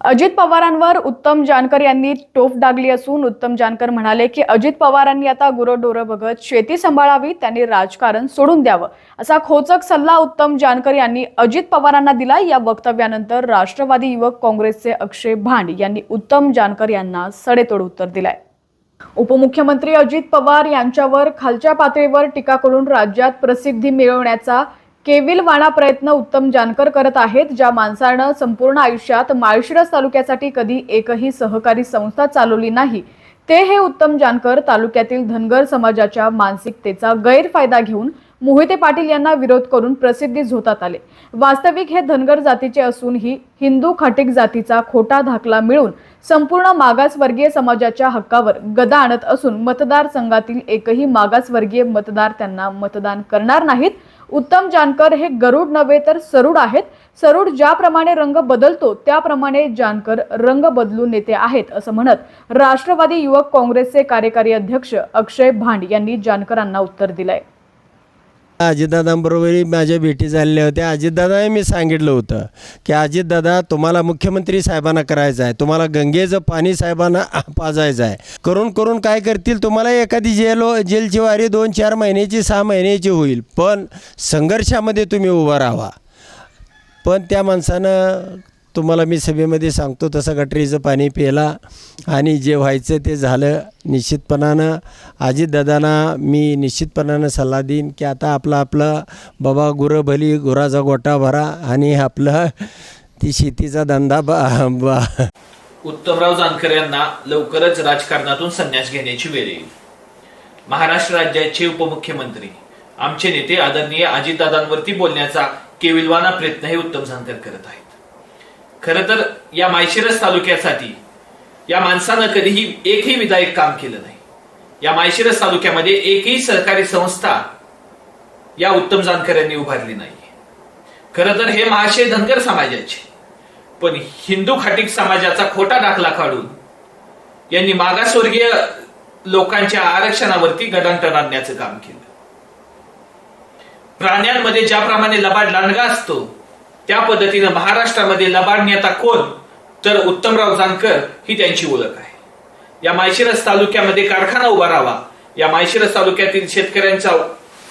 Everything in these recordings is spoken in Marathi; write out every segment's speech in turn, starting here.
अजित पवारांवर उत्तम जानकर यांनी टोफ डागली असून उत्तम जानकर म्हणाले की अजित पवारांनी आता गुरंढोरं बघत शेती सांभाळावी त्यांनी राजकारण सोडून द्यावं. असा खोचक सल्ला उत्तम जानकर यांनी अजित पवारांना दिला. या वक्तव्यानंतर राष्ट्रवादी युवक काँग्रेसचे अक्षय भांड यांनी उत्तम जानकर यांना सडेतोड उत्तर दिलंय. उपमुख्यमंत्री अजित पवार यांच्यावर खालच्या पातळीवर टीका करून राज्यात प्रसिद्धी मिळवण्याचा केविल वाणा प्रयत्न उत्तम जानकर करत आहेत ज्या माणसानं संपूर्ण आयुष्यात माळशिरस तालुक्यासाठी कधी एकही सहकारी संस्था चालवली नाही. ते हे उत्तम जानकर तालुक्यातील धनगर समाजाच्या मानसिकतेचा गैरफायदा घेऊन मोहिते पाटील यांना विरोध करून प्रसिद्धी झोतात आले. वास्तविक हे धनगर जातीचे असूनही हिंदू खाटीक जातीचा खोटा धाकला मिळून संपूर्ण मागासवर्गीय समाजाच्या हक्कावर गदा आणत असून मतदारसंघातील एकही मागासवर्गीय मतदार त्यांना मतदान करणार नाहीत उत्तम जानकर हे गरुड नव्हे तर सरुड आहेत. सरुड ज्याप्रमाणे रंग बदलतो त्याप्रमाणे जानकर रंग बदलून नेते आहेत असं म्हणत राष्ट्रवादी युवक काँग्रेसचे कार्यकारी अध्यक्ष अक्षय भांड यांनी जानकरांना उत्तर दिलंय. अजितदादांबरोबरही माझ्या भेटी झालेल्या होत्या. अजितदादा मी सांगितलं होतं की अजितदादा तुम्हाला मुख्यमंत्री साहेबांना करायचं आहे. तुम्हाला गंगेचं पाणी साहेबांना पाजायचं आहे. करून करून काय करतील? तुम्हाला एखादी जेल जेलची वारी दोन चार महिन्याची सहा महिन्याची होईल. पण संघर्षामध्ये तुम्ही उभा राहा. पण त्या माणसानं तुम्हाला मी सभेमध्ये सांगतो तसं गटरीचं पाणी प्यायला आणि जे व्हायचं ते झालं निश्चितपणानं. अजितदादांना मी निश्चितपणानं सल्ला देईन की आता आपलं आपलं बाबा गुरं भली गुराचा गोटा भरा आणि आपलं ती शेतीचा धंदा बा बा. उत्तमराव जानकर यांना लवकरच राजकारणातून संन्यास घेण्याची वेळ येईल. महाराष्ट्र राज्याचे उपमुख्यमंत्री आमचे नेते आदरणीय अजितदादांवरती बोलण्याचा केविलवाना प्रयत्न हे उत्तम जानकर करत आहेत. खर तर या माळशिरस तालुक्यासाठी या माणसानं कधीही एकही विधायक काम केलं नाही. या माळशिरस तालुक्यामध्ये एकही सहकारी संस्था या उत्तम जानकरांनी उभारली नाही. खरं तर हे महाशय धनगर समाजाचे. पण हिंदू खाटिक समाजाचा खोटा दाखला काढून यांनी मागासवर्गीय लोकांच्या आरक्षणावरती गदांतर आणण्याचं काम केलं. प्राण्यांमध्ये ज्याप्रमाणे लबाड लांडगा असतो त्या पद्धतीनं महाराष्ट्रामध्ये लबाड नेता कोण? तर उत्तमराव जानकर ही त्यांची ओळख आहे. या माळशिरस तालुक्यामध्ये कारखाना उभा या माळशिरस तालुक्यातील शेतकऱ्यांचा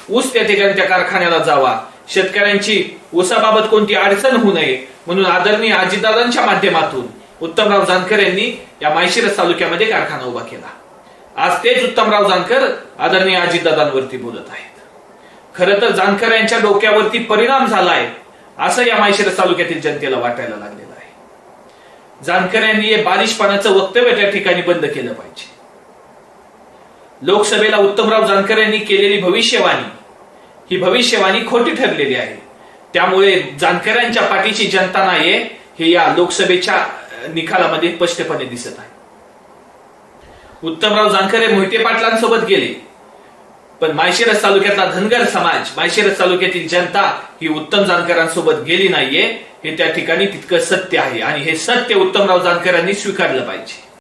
ऊस त्या ठिकाणी त्या कारखान्याला जावा. शेतकऱ्यांची ऊसाबाबत कोणती अडचण होऊ नये म्हणून आदरणीय अजितदादांच्या माध्यमातून उत्तमराव जानकर यांनी या माळशिरस तालुक्यामध्ये कारखाना उभा केला. आज तेच उत्तमराव जानकर आदरणीय अजितदादांवरती बोलत आहेत. खरं तर जानकर यांच्या डोक्यावरती परिणाम झालाय. असं या माहेशिरस तालुक्यातील जनतेला वाटायला लागलेलं आहे. जानकर यांनी हे बालिशपणाचं वक्तव्य त्या ठिकाणी बंद केलं पाहिजे. लोकसभेला उत्तमराव जानकर यांनी केलेली भविष्यवाणी ही भविष्यवाणी खोटी ठरलेली आहे. त्यामुळे जानकरांच्या पाठीची जनता नाहीये हे या लोकसभेच्या निकालामध्ये स्पष्टपणे दिसत आहे. उत्तमराव जानकर हे मोहिते पाटलांसोबत गेले. पण माळशिरस तालुक्यातला धनगर समाज माळशिरस तालुक्यातील जनता ही उत्तम जानकरांसोबत गेली नाहीये हे त्या ठिकाणी तितकं सत्य आहे. आणि हे सत्य उत्तमराव जानकरांनी स्वीकारलं पाहिजे.